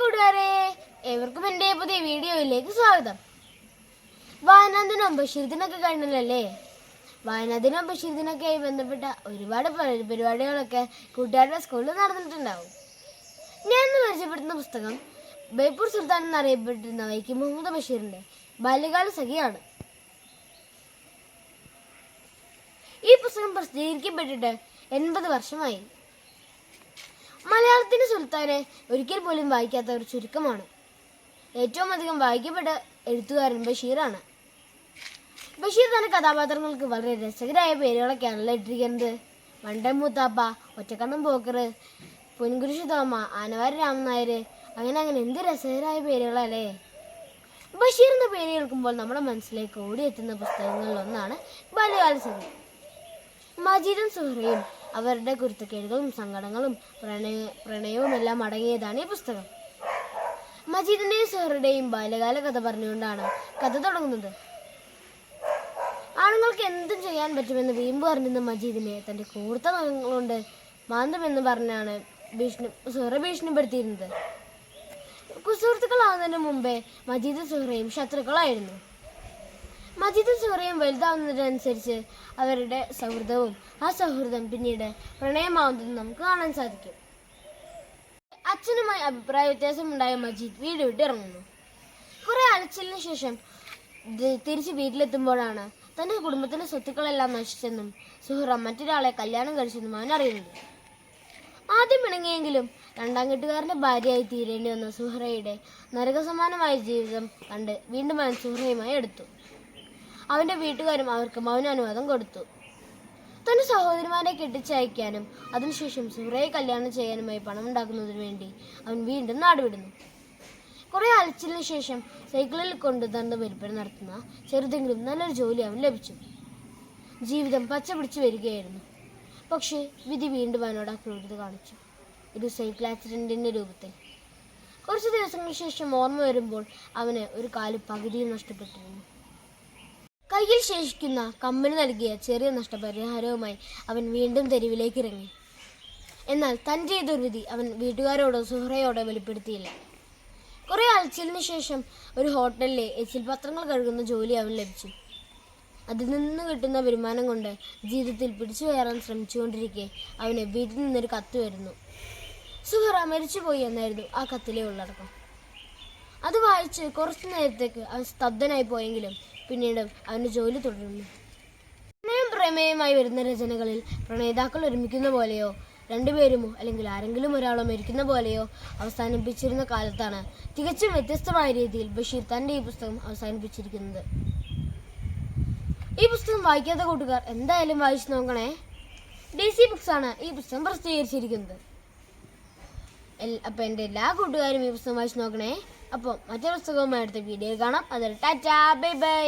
കൂട്ടുകാരെ ഏവർക്കും എന്റെ പുതിയ വീഡിയോയിലേക്ക് സ്വാഗതം. വായനാദിനം ബഷീർദിനൊക്കെ കഴിഞ്ഞല്ലേ വായനാദിനം ബഷീർദിനൊക്കെയായി ബന്ധപ്പെട്ട ഒരുപാട് പരിപാടികളൊക്കെ കൂട്ടുകാരുടെ സ്കൂളിൽ നടന്നിട്ടുണ്ടാവും. ഞാൻ ഇന്ന് പരിചയപ്പെടുത്തുന്ന പുസ്തകം ബേപ്പൂർ സുൽത്താൻ എന്നറിയപ്പെട്ടിരുന്ന വൈക്കം മുഹമ്മദ് ബഷീറിന്റെ ബാല്യകാല സഖിയാണ്. ഈ പുസ്തകം പ്രസിദ്ധീകരിക്കപ്പെട്ടിട്ട് എൺപത് വർഷമായി. മലയാളത്തിന്റെ സുൽത്താനെ ഒരിക്കൽ പോലും വായിക്കാത്ത ഒരു ചുരുക്കമാണ്. ഏറ്റവും അധികം വായിക്കപ്പെട്ട എഴുത്തുകാരൻ ബഷീറാണ്. ബഷീർ തന്റെ കഥാപാത്രങ്ങൾക്ക് വളരെ രസകരമായ പേരുകളൊക്കെയാണല്ലോ ഇട്ടിരിക്കുന്നത്. വണ്ടൻ മൂത്താപ്പ ഒറ്റക്കണ്ണം പോക്കർ പൊൻകുരിശ് തോമ ആനവാരി രാമൻ നായർ അങ്ങനെ അങ്ങനെ എന്ത് രസകരമായ പേരുകളല്ലേ? ബഷീർ എന്ന പേര് കേൾക്കുമ്പോൾ നമ്മുടെ മനസ്സിലേക്ക് ഓടിയെത്തുന്ന പുസ്തകങ്ങളിൽ ഒന്നാണ് ബാല്യകാല സഖി മജീദും സുഹറയും അവരുടെ കുരുത്തക്കേടുകളും സങ്കടങ്ങളും പ്രണയ പ്രണയവും എല്ലാം അടങ്ങിയതാണ് ഈ പുസ്തകം. മജീദിന്റെയും സുഹറയുടെയും ബാല്യകാല കഥ പറഞ്ഞുകൊണ്ടാണ് കഥ തുടങ്ങുന്നത്. ആണുങ്ങൾക്ക് എന്തും ചെയ്യാൻ പറ്റുമെന്ന് വീമ്പ് പറഞ്ഞിരുന്ന മജീദിനെ തന്റെ കൂർത്ത കൊണ്ട് മാന്തമെന്ന് പറഞ്ഞാണ് ഭീഷണി സുഹറ ഭീഷണിപ്പെടുത്തിയിരുന്നത്. കുസുഹൃത്തുക്കളാകുന്നതിന് മുമ്പേ മജീദും സുഹറയും ശത്രുക്കളായിരുന്നു. മജീദും സൂറയും വലുതാവുന്നതിനനുസരിച്ച് അവരുടെ സൗഹൃദവും ആ സൗഹൃദം പിന്നീട് പ്രണയമാവുന്നതും നമുക്ക് കാണാൻ സാധിക്കും. അച്ഛനുമായി അഭിപ്രായ വ്യത്യാസമുണ്ടായ മജീദ് വീട് വിട്ടിറങ്ങുന്നു കുറെ അലച്ചിലിന് ശേഷം തിരിച്ച് വീട്ടിലെത്തുമ്പോഴാണ് തന്റെ കുടുംബത്തിന്റെ സ്വത്തുക്കളെല്ലാം നശിച്ചെന്നും സുഹറ മറ്റൊരാളെ കല്യാണം കഴിച്ചെന്നും അവൻ അറിയുന്നത്. ആദ്യം പിണങ്ങിയെങ്കിലും രണ്ടാം കെട്ടുകാരന്റെ ഭാര്യയായി തീരേണ്ടി വന്ന സുഹറയുടെ നരകസമാനമായ ജീവിതം കണ്ട് വീണ്ടും അവൻ സുഹറയുമായി എടുത്തു അവന്റെ വീട്ടുകാരും അവർക്ക് മൗനാനുവാദം കൊടുത്തു. തന്റെ സഹോദരിമാരെ കെട്ടിച്ചയക്കാനും അതിനുശേഷം സുഹറയെ കല്യാണം ചെയ്യാനുമായി പണം ഉണ്ടാക്കുന്നതിന് വേണ്ടി അവൻ വീണ്ടും നാടുവിടുന്നു. കുറെ അലച്ചിലിന് ശേഷം സൈക്കിളിൽ കൊണ്ട് തന്റെ വിൽപ്പന നടത്തുന്ന ചെറുതെങ്കിലും നല്ലൊരു ജോലി അവൻ ലഭിച്ചു. ജീവിതം പച്ച വരികയായിരുന്നു. പക്ഷേ വിധി വീണ്ടും അവനോട് ആ ക്രൂരത കാണിച്ചു. ഒരു സൈക്കിൾ ആക്സിഡന്റിന്റെ രൂപത്തിൽ. കുറച്ച് ദിവസങ്ങൾക്ക് ശേഷം ഓർമ്മ വരുമ്പോൾ അവന് ഒരു കാൽ പകുതിയും നഷ്ടപ്പെട്ടിരുന്നു. കയ്യിൽ ശേഷിക്കുന്ന കമ്പനി നൽകിയ ചെറിയ നഷ്ടപരിഹാരവുമായി അവൻ വീണ്ടും തെരുവിലേക്ക് ഇറങ്ങി. എന്നാൽ തന്റെ ദുർവിധി അവൻ വീട്ടുകാരോടോ സുഹറയോടോ വെളിപ്പെടുത്തിയില്ല. കുറേ അലച്ചിലിന് ശേഷം ഒരു ഹോട്ടലിലെ എച്ചിൽ പത്രങ്ങൾ കഴുകുന്ന ജോലി അവൻ ലഭിച്ചു. അതിൽ നിന്ന് കിട്ടുന്ന വരുമാനം കൊണ്ട് ജീവിതത്തിൽ പിടിച്ചു കയറാൻ ശ്രമിച്ചുകൊണ്ടിരിക്കെ അവന് വീട്ടിൽ നിന്നൊരു കത്ത് വരുന്നു. സുഹറ മരിച്ചുപോയി എന്നായിരുന്നു ആ കത്തിലെ ഉള്ളടക്കം. അത് വായിച്ച് കുറച്ചു നേരത്തേക്ക് അവൻ സ്തബ്ധനായി പോയെങ്കിലും പിന്നീട് അവന് ജോലി തുടരുന്നു. പ്രണയം പ്രമേയമായി വരുന്ന രചനകളിൽ പ്രണയിതാക്കൾ ഒരുമിക്കുന്ന പോലെയോ രണ്ടുപേരുമോ അല്ലെങ്കിൽ ആരെങ്കിലും ഒരാളോ മരിക്കുന്ന പോലെയോ അവസാനിപ്പിച്ചിരുന്ന കാലത്താണ് തികച്ചും വ്യത്യസ്തമായ രീതിയിൽ ബഷീർ തന്റെ ഈ പുസ്തകം അവസാനിപ്പിച്ചിരിക്കുന്നത്. ഈ പുസ്തകം വായിക്കാത്ത കൂട്ടുകാർ എന്തായാലും വായിച്ചു നോക്കണേ. ഡി സി ബുക്സ് ആണ് ഈ പുസ്തകം പ്രസിദ്ധീകരിച്ചിരിക്കുന്നത്. അപ്പൊ എന്റെ എല്ലാ കൂട്ടുകാരും ഈ പുസ്തകം വായിച്ചു നോക്കണേ. അപ്പോൾ മറ്റൊരു അടുത്ത വീഡിയോ കാണാം. അതിൽ ടാറ്റാ ബൈ ബൈ.